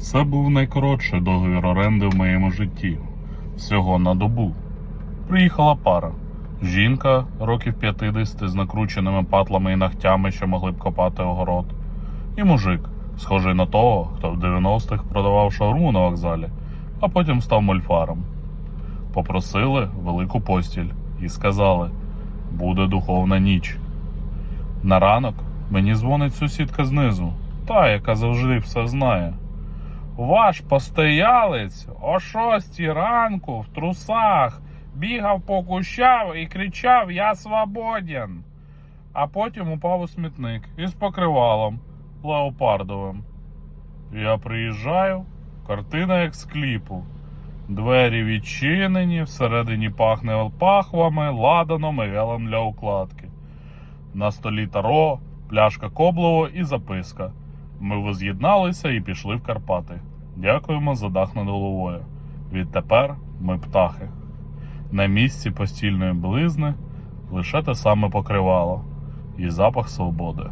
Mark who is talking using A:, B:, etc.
A: Це був найкоротший договір оренди в моєму житті. Всього на добу. Приїхала пара. Жінка років 50 з накрученими патлами і ногтями, що могли б копати огород. І мужик, схожий на того, хто в 90-х продавав шаурму на вокзалі, а потім став мольфаром. Попросили велику постіль і сказали: буде духовна ніч. На ранок мені дзвонить сусідка знизу, та, яка завжди все знає. Ваш постоялець о шостій ранку в трусах бігав по кущам і кричав Я свободен. А потім упав у смітник із покривалом леопардовим. Я приїжджаю, картина як з кліпу. Двері відчинені, всередині пахне пахвами, ладаном і гелем для укладки. На столі таро, пляшка коблово і записка. Ми воз'єдналися і пішли в Карпати. Дякуємо за дах над головою. Відтепер ми птахи. На місці постільної близни лише те саме покривало і запах свободи.